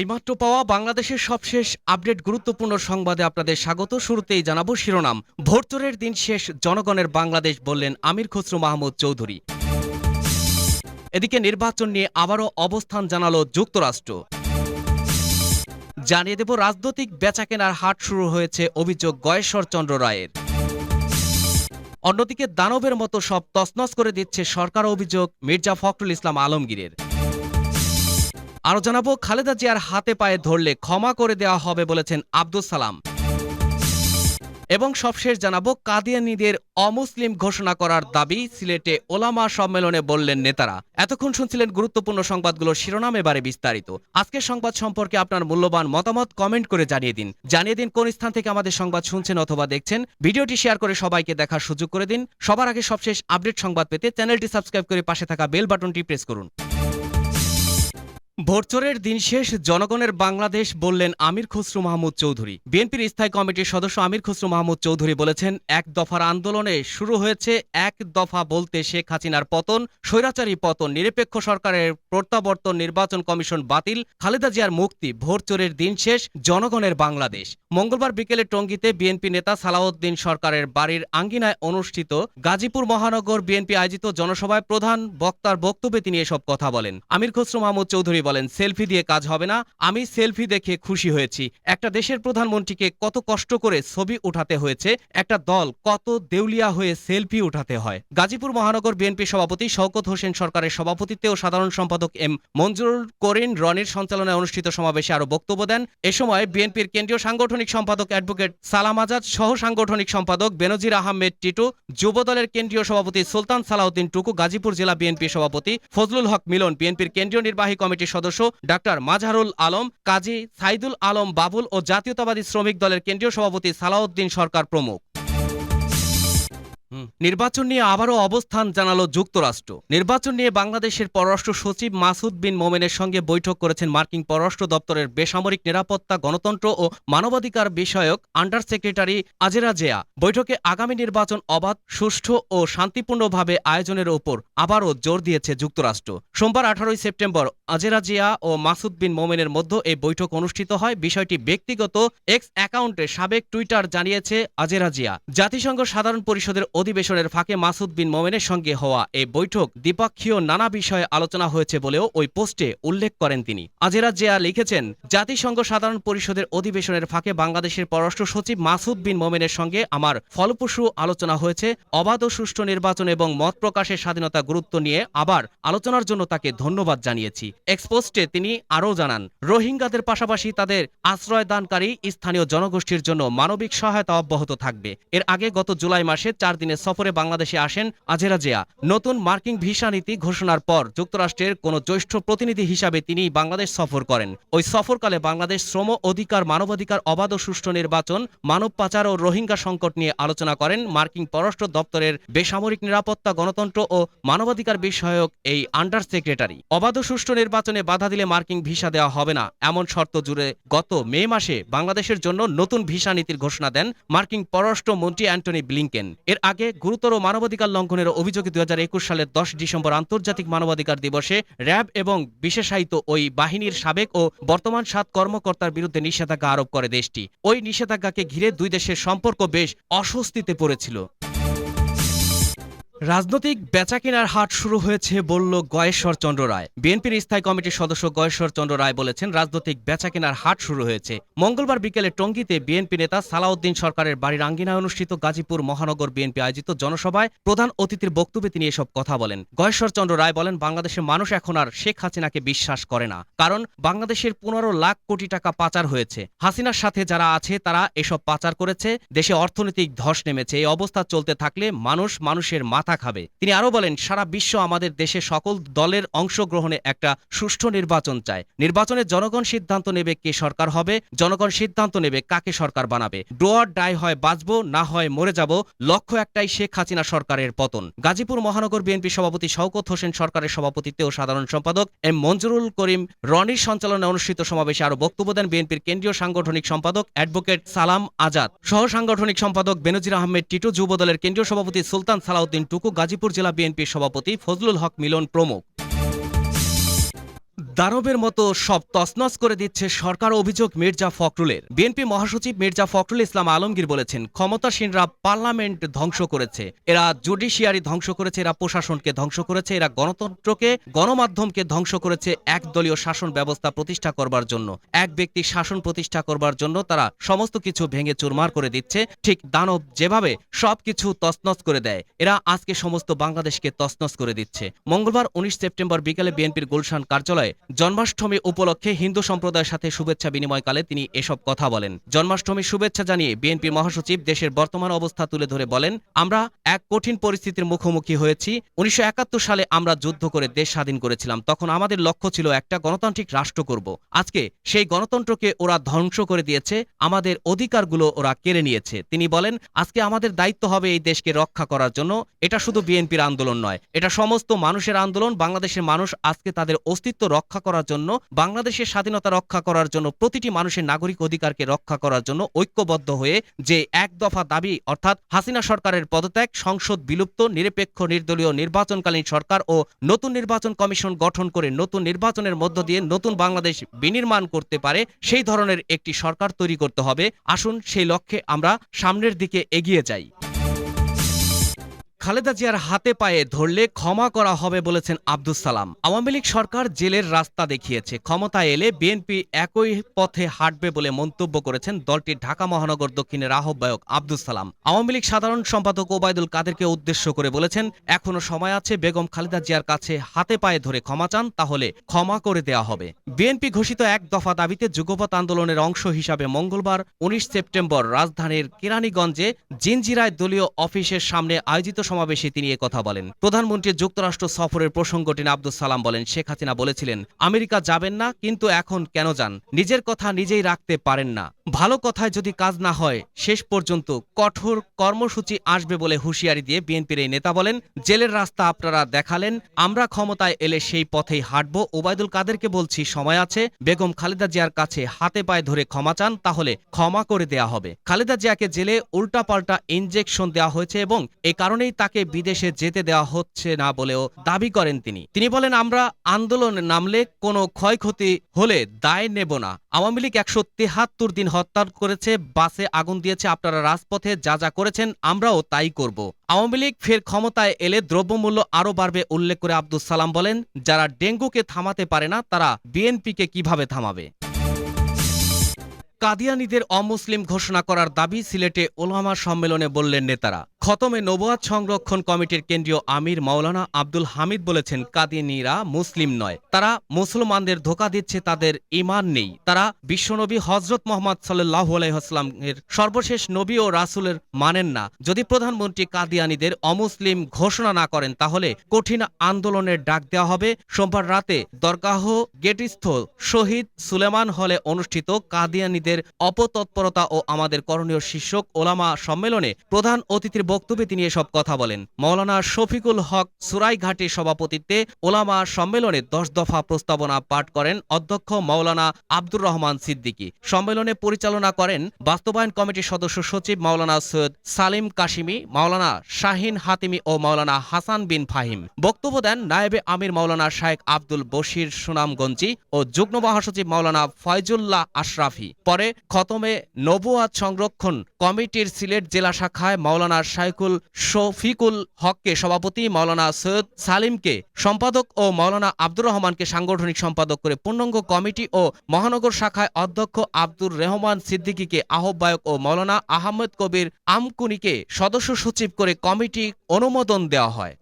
এইমাত্র পাওয়া বাংলাদেশের সবশেষ আপডেট গুরুত্বপূর্ণ সংবাদে আপনাদের স্বাগত। শুরুতেই জানাব শিরোনাম। ভোটচোরের দিন শেষ, জনগণের বাংলাদেশ বললেন আমির খসরু মাহমুদ চৌধুরী। এদিকে নির্বাচন নিয়ে আবারও অবস্থান জানালো যুক্তরাষ্ট্র। জানিয়ে দেব রাজনৈতিক বেচাকেনার হাট শুরু হয়েছে অভিযোগ গয়েশ্বর চন্দ্র রায়ের। অন্যদিকে দানবের মতো সব তছনছ করে দিচ্ছে সরকার অভিযোগ মির্জা ফখরুল ইসলাম আলমগীরের। আরও জানাব, খালেদা জিয়ার হাতে পায়ে ধরলে ক্ষমা করে দেওয়া হবে বলেছেন আব্দুল সালাম। এবং সবশেষ জানাব, কাদিয়ানিদের অমুসলিম ঘোষণা করার দাবি সিলেটে ওলামা সম্মেলনে বললেন নেতারা। এতক্ষণ শুনছিলেন গুরুত্বপূর্ণ সংবাদগুলোর শিরোনাম, এবারে বিস্তারিত। আজকের সংবাদ সম্পর্কে আপনার মূল্যবান মতামত কমেন্ট করে জানিয়ে দিন। জানিয়ে দিন কোন স্থান থেকে আমাদের সংবাদ শুনছেন অথবা দেখছেন। ভিডিওটি শেয়ার করে সবাইকে দেখার সুযোগ করে দিন। সবার আগে সবশেষ আপডেট সংবাদ পেতে চ্যানেলটি সাবস্ক্রাইব করে পাশে থাকা বেল বাটনটি প্রেস করুন। ভোটচোরের দিন শেষ, জনগণের বাংলাদেশ বললেন আমির খসরু মাহমুদ চৌধুরী। বিএনপির স্থায়ী কমিটির সদস্য আমির খসরু মাহমুদ চৌধুরী বলেছেন, এক দফার আন্দোলনে শুরু হয়েছে এক দফা বলতে শেখ হাসিনার পতন, স্বৈরাচারী পতন, নিরপেক্ষ সরকারের প্রত্যাবর্তন, নির্বাচন কমিশন বাতিল, খালেদা জিয়ার মুক্তি ভোটচোরের দিন শেষ, জনগণের বাংলাদেশ। মঙ্গলবার বিকেলে টঙ্গীতে বিএনপি নেতা সালাউদ্দিন সরকারের বাড়ির আঙ্গিনায় অনুষ্ঠিত গাজীপুর মহানগর বিএনপি আয়োজিত জনসভায় প্রধান বক্তার বক্তব্যে তিনি এসব কথা বলেন। আমির খসরু মাহমুদ চৌধুরী বলেন, সেলফি দিয়ে কাজ হবে না, আমি সেলফি দেখে খুশি হয়েছি। একটা দেশের প্রধানমন্ত্রীকে কত কষ্ট করে ছবি উঠাতে হয়েছে, একটা দল কত দেউলিয়া হয়ে সেলফি উঠাতে হয়। গাজীপুর মহানগর বিএনপি সভাপতি শওকত হোসেন সরকারের সভাপতিত্বে ও সাধারণ সম্পাদক এম মঞ্জুরুল করিন রনির সঞ্চালনায় অনুষ্ঠিত সমাবেশে আরও বক্তব্য দেন। এ সময় বিএনপির কেন্দ্রীয় সাংগঠনিক সম্পাদক অ্যাডভোকেট সালাম আজাদ, সহ সাংগঠনিক সম্পাদক বেনজির আহমেদ টিটু যুব দলের কেন্দ্রীয় সভাপতি সুলতান সালাউদ্দিন টুকু, গাজীপুর জেলা বিএনপি সভাপতি ফজলুল হক মিলন, বিএনপির কেন্দ্রীয় নির্বাহী কমিটির সদস্য ডাক্তার মাজারুল আলম, কাজী সাইদুল আলম বাবুল ও জাতীয়তাবাদী শ্রমিক দলের কেন্দ্রীয় সভাপতি সালাউদ্দিন সরকার প্রমুখ। নির্বাচন নিয়ে আবারও অবস্থান জানালো যুক্তরাষ্ট্র। নির্বাচন নিয়ে বাংলাদেশের পররাষ্ট্র সচিব মাসুদ বিন মোমেনের সঙ্গে বৈঠক করেছেন মার্কিন পররাষ্ট্র দপ্তরের বেসামরিক নিরাপত্তা, গণতন্ত্র ও মানবাধিকার বিষয়ক আন্ডার সেক্রেটারি আজেরা জেয়া। বৈঠকে আগামী নির্বাচন অবাধ, সুষ্ঠু ও শান্তিপূর্ণভাবে আয়োজনের ওপর আবারও জোর দিয়েছে যুক্তরাষ্ট্র। সোমবার আঠারোই সেপ্টেম্বর আজেরা জিয়া ও মাসুদ বিন মোমেনের মধ্যে এই বৈঠক অনুষ্ঠিত হয়। বিষয়টি ব্যক্তিগত এক্স অ্যাকাউন্টে সাবেক টুইটার জানিয়েছে আজেরা জিয়া। জাতিসংঘ সাধারণ পরিষদের অধিবেশনের ফাঁকে মাসুদ বিন মোমেনের সঙ্গে হওয়া এই বৈঠক দ্বিপক্ষীয় নানা বিষয়ে আলোচনা হয়েছে বলেও ওই পোস্টে উল্লেখ করেন তিনি। আজেরা জিয়া লিখেছেন, জাতিসংঘ সাধারণ পরিষদের অধিবেশনের ফাঁকে বাংলাদেশের পররাষ্ট্র সচিব মাসুদ বিন মোমেনের সঙ্গে আমার ফলপ্রসূ আলোচনা হয়েছে, অবাধ ও সুষ্ঠু নির্বাচন এবং মত প্রকাশের স্বাধীনতা গুরুত্ব নিয়ে আবার আলোচনার জন্য তাকে ধন্যবাদ জানিয়েছি। এক্সপোস্টে তিনি আরও জানান, রোহিঙ্গাদের পাশাপাশি তাদের আশ্রয় দানকারী স্থানীয় জনগোষ্ঠীর জন্য মানবিক সহায়তা অব্যাহত থাকবে। এর আগে গত জুলাই মাসে চার দিনের সফরে বাংলাদেশে আসেন আজেরা জিয়া। নতুন মার্কিন ভিসা নীতি ঘোষণার পর যুক্তরাষ্ট্রের কোন জ্যেষ্ঠ প্রতিনিধি হিসাবে তিনি বাংলাদেশ সফর করেন। ওই সফরকালে বাংলাদেশ শ্রম অধিকার, মানবাধিকার, অবাধ ও সুষ্ঠু নির্বাচন, মানব পাচার ও রোহিঙ্গা সংকট নিয়ে আলোচনা করেন মার্কিন পররাষ্ট্র দপ্তরের বেসামরিক নিরাপত্তা, গণতন্ত্র ও মানবাধিকার বিষয়ক এই আন্ডার সেক্রেটারি। অবাধ সুষ্ঠু নির্বাচনে বাধা দিলে মার্কিন ভিসা দেওয়া হবে না। এমন শর্ত জুড়ে গত মে মাসে বাংলাদেশের জন্য নতুন ভিসা নীতির ঘোষণা দেন মার্কিন পররাষ্ট্র মন্ত্রী অ্যান্টনি ব্লিংকেন। এর আগে গুরুতর মানবাধিকার লঙ্ঘনের অভিযোগে দুই হাজার একুশ সালের দশ ডিসেম্বর আন্তর্জাতিক মানবাধিকার দিবসে র্যাব এবং বিশেষায়িত ওই বাহিনীর সাবেক ও বর্তমান সাত কর্মকর্তার বিরুদ্ধে নিষেধাজ্ঞা আরোপ করে দেশটি। ওই নিষেধাজ্ঞাকে ঘিরে দুই দেশের সম্পর্ক বেশ অস্বস্তিতে পড়েছিল। রাজনৈতিক বেচাকেনার হাট শুরু হয়েছে বলল গয়েশ্বর চন্দ্র রায়। বিএনপির স্থায়ী কমিটির সদস্য গয়েশ্বর চন্দ্র রায় বলেছেন, রাজনৈতিক বেচাকেনার হাট শুরু হয়েছে। মঙ্গলবার বিকেলে টঙ্গীতে বিএনপি নেতা সালাউদ্দিন সরকারের বাড়ির আঙ্গিনায় অনুষ্ঠিত গাজীপুর মহানগর বিএনপি আয়োজিত জনসভায় প্রধান অতিথির বক্তব্যে তিনি এসব কথা বলেন। গয়েশ্বর চন্দ্র রায় বলেন, বাংলাদেশের মানুষ এখন আর শেখ হাসিনাকে বিশ্বাস করে না, কারণ বাংলাদেশের পনেরো লাখ কোটি টাকা পাচার হয়েছে। হাসিনার সাথে যারা আছে, তারা এসব পাচার করেছে, দেশে অর্থনৈতিক ধস নেমেছে। এই অবস্থা চলতে থাকলে মানুষ মানুষের মাথা খাবে। তিনি আরও বলেন, সারা বিশ্ব আমাদের দেশে সকল দলের অংশগ্রহণে একটা সুষ্ঠু নির্বাচন চায়। নির্বাচনে জনগণ সিদ্ধান্ত নেবে কে সরকার হবে, জনগণ সিদ্ধান্ত নেবে কাকে সরকার বানাবে। ডোয়ার ডাই হয় বাঁচবো, না হয় মরে যাব, লক্ষ্য একটাই শেখ হাসিনা সরকারের পতন। গাজীপুর মহানগর বিএনপি সভাপতি শওকত হোসেন সরকারের সভাপতিত্বে ও সাধারণ সম্পাদক এম মঞ্জুরুল করিম রনির সঞ্চালনায় অনুষ্ঠিত সমাবেশে আরও বক্তব্য দেন বিএনপির কেন্দ্রীয় সাংগঠনিক সম্পাদক অ্যাডভোকেট সালাম আজাদ। সহ সাংগঠনিক সম্পাদক বেনজির আহমেদ টিটু যুবদলের কেন্দ্রীয় সভাপতি সুলতান সালাউদ্দিন টুকু গাজীপুর জেলা বিএনপির সভাপতি ফজলুল হক মিলন প্রমুখ। দানবের মতো সব তসনস করে দিচ্ছে সরকার অভিযোগ মির্জা ফখরুলের। বিএনপি মহাসচিব মির্জা ফখরুল ইসলাম আলমগীর বলেছেন, ক্ষমতাসীনরা পার্লামেন্ট ধ্বংস করেছে। এরা জুডিশিয়ারি ধ্বংস করেছে, এরা প্রশাসনকে ধ্বংস করেছে, এরা গণতন্ত্রকে, গণমাধ্যমকে ধ্বংস করেছে একদলীয় শাসন ব্যবস্থা প্রতিষ্ঠা করবার জন্য। এক ব্যক্তি শাসন প্রতিষ্ঠা করবার জন্য তারা সমস্ত কিছু ভেঙে চুরমার করে দিচ্ছে। ঠিক দানব যেভাবে সবকিছু তসনস করে দেয়, এরা আজকে সমস্ত বাংলাদেশকে তসনস করে দিচ্ছে। মঙ্গলবার উনিশ সেপ্টেম্বর বিকেলে বিএনপির গুলশান কার্যালয়ে জন্মাষ্টমী উপলক্ষে হিন্দু সম্প্রদায়ের সাথে শুভেচ্ছা বিনিময়কালে তিনি এসব কথা বলেন। জন্মাষ্টমীর শুভেচ্ছা জানিয়ে বিএনপির মহাসচিব দেশের বর্তমান অবস্থা তুলে ধরে বলেন, আমরা এক কঠিন পরিস্থিতির মুখোমুখি হয়েছি। উনিশশো সালে আমরা যুদ্ধ করে দেশ স্বাধীন করেছিলাম। তখন আমাদের লক্ষ্য ছিল একটা গণতান্ত্রিক রাষ্ট্র করব। আজকে সেই গণতন্ত্রকে ওরা ধ্বংস করে দিয়েছে। আমাদের অধিকারগুলো ওরা কেড়ে নিয়েছে। তিনি বলেন, আজকে আমাদের দায়িত্ব হবে এই দেশকে রক্ষা করার জন্য। এটা শুধু বিএনপির আন্দোলন নয়। এটা সমস্ত মানুষের আন্দোলন। বাংলাদেশের মানুষ আজকে তাদের অস্তিত্ব রক্ষা করার জন্য, বাংলাদেশের স্বাধীনতা রক্ষা করার জন্য, প্রতিটি মানুষের নাগরিক অধিকারকে রক্ষা করার জন্য ঐক্যবদ্ধ হয়ে যে এক দফা দাবি, অর্থাৎ হাসিনা সরকারের পদত্যাগ, সংসদ বিলুপ্ত, নিরপেক্ষ, নির্দলীয়, নির্বাচনকালীন সরকার ও নতুন নির্বাচন কমিশন গঠন করে নতুন নির্বাচনের মধ্য দিয়ে নতুন বাংলাদেশ বিনির্মাণ করতে পারে, সেই ধরনের একটি সরকার তৈরি করতে হবে। আসুন সেই লক্ষ্যে আমরা সামনের দিকে এগিয়ে যাই। খালেদা জিয়ার হাতে পায়ে ধরলে ক্ষমা করা হবে বলেছেন আব্দুস সালাম। আওয়ামী লীগ সরকার জেলের রাস্তা দেখিয়েছে। ক্ষমতায় এলে বিএনপি একই পথে হাঁটবে বলে মন্তব্য করেছেন দলটির ঢাকা মহানগর দক্ষিণের আহ্বায়ক আব্দুস সালাম। আওয়ামী লীগ সাধারণ সম্পাদক ওবায়দুল কাদেরকে উদ্দেশ্য করে বলেছেন, এখনও সময় আছে, বেগম খালেদা জিয়ার কাছে হাতে পায়ে ধরে ক্ষমা চান, তাহলে ক্ষমা করে দেয়া হবে। বিএনপি ঘোষিত এক দফা দাবিতে যুগপৎ আন্দোলনের অংশ হিসাবে মঙ্গলবার, উনিশ সেপ্টেম্বর, রাজধানীর কেরানীগঞ্জে জিনজিরায় দলীয় অফিসের সামনে আয়োজিত সমাবেশে তিনি কথা বলেন। প্রধানমন্ত্রী যুক্তরাষ্ট্র সফরের প্রসঙ্গটি নিয়ে আব্দুল সালাম বলেন, শেখ হাসিনা বলেছিলেন, আমেরিকা যাবেন না, কিন্তু এখন কেন যান? নিজের কথা নিজেই রাখতে পারেন না। ভালো কথায় যদি কাজ না হয়, শেষ পর্যন্ত কঠোর কর্মসূচি আসবে বলে হুঁশিয়ারি দিয়ে বিএনপির এই নেতা বলেন, জেলের রাস্তা আপনারা দেখালেন, আমরা ক্ষমতায় এলে সেই পথেই হাঁটব। ওবায়দুল কাদেরকে বলছি, সময় আছে, বেগম খালেদা জিয়ার কাছে হাতে পায়ে ধরে ক্ষমা চান, তাহলে ক্ষমা করে দেয়া হবে। খালেদা জিয়াকে জেলে উল্টাপাল্টা ইনজেকশন দেওয়া হয়েছে এবং এ কারণেই তাকে বিদেশে যেতে দেওয়া হচ্ছে না বলেও দাবি করেন তিনি। তিনি বলেন, আমরা আন্দোলনে নামলে কোনো ক্ষয়ক্ষতি হলে দায় নেব না। আওয়ামী লীগ একশো তেহাত্তর দিন হত্যা করেছে, বাসে আগুন দিয়েছে, আপনারা রাজপথে যা যা করেছেন আমরাও তাই করব। আওয়ামী লীগ ফের ক্ষমতায় এলে দ্রব্যমূল্য আরও বাড়বে, উল্লেখ করে আব্দুল সালাম বলেন, যারা ডেঙ্গুকে থামাতে পারে না, তারা বিএনপিকে কীভাবে থামাবে? কাদিয়ানিদের অমুসলিম ঘোষণা করার দাবি সিলেটে ওলামা সম্মেলনে বললেন নেতারা। খতমে নবুয়াত সংরক্ষণ কমিটির কেন্দ্রীয় আমির মাওলানা আব্দুল হামিদ বলেছেন, কাদিয়ানিরা মুসলিম নয়। তারা মুসলমানদের ধোকা দিচ্ছে, তাদের ইমান নেই। তারা বিশ্বনবী হজরত মোহাম্মদ সাল্লাহ আলাইহাস্লামের সর্বশেষ নবী ও রাসুলের মানেন না। যদি প্রধানমন্ত্রী কাদিয়ানিদের অমুসলিম ঘোষণা না করেন, তাহলে কঠিন আন্দোলনের ডাক দেওয়া হবে। সোমবার রাতে দরগাহ গেটিস্থ শহীদ সুলেমান হলে অনুষ্ঠিত কাদিয়ানিদের অপতৎপরতা ও আমাদের করণীয় শীর্ষক ওলামা সম্মেলনে প্রধান অতিথির বক্তব্যে তিনি এসব কথা বলেন। মৌলানা শফিকুল হক সুরাইঘাটের সভাপতিত্বে ওলামা সম্মেলনে দশ দফা প্রস্তাবনা পাঠ করেন অধ্যক্ষ মৌলানা আব্দুর রহমান সিদ্দিকী। সম্মেলনে পরিচালনা করেন বাস্তবায়ন কমিটির সদস্য সচিব মাওলানা সৈয়দ সালিম কাশিমি, মাওলানা শাহিন হাতিমি ও মাওলানা হাসান বিন ফাহিম। বক্তব্য দেন নায়েবে আমির মাওলানা শায়েক আব্দুল বশির সুনামগঞ্জি ও যুগ্ম মহাসচিব মাওলানা ফয়জুল্লাহ আশরাফি। পরে খতমে নবুয়াত সংরক্ষণ কমিটির সিলেট জেলা শাখায় মাওলানা শাইকুল শফিকুল হককে সভাপতি মাওলানা সৈয়দ সালিমকে সম্পাদক ও মাওলানা আব্দুর রহমানকে সাংগঠনিক সম্পাদক করে পূর্ণাঙ্গ কমিটি ও মহানগর শাখায় অধ্যক্ষ আব্দুর রহমান সিদ্দিকীকে আহ্বায়ক ও মাওলানা আহমেদ কবির আমকুনিকে সদস্য সচিব করে কমিটি অনুমোদন দেওয়া হয়।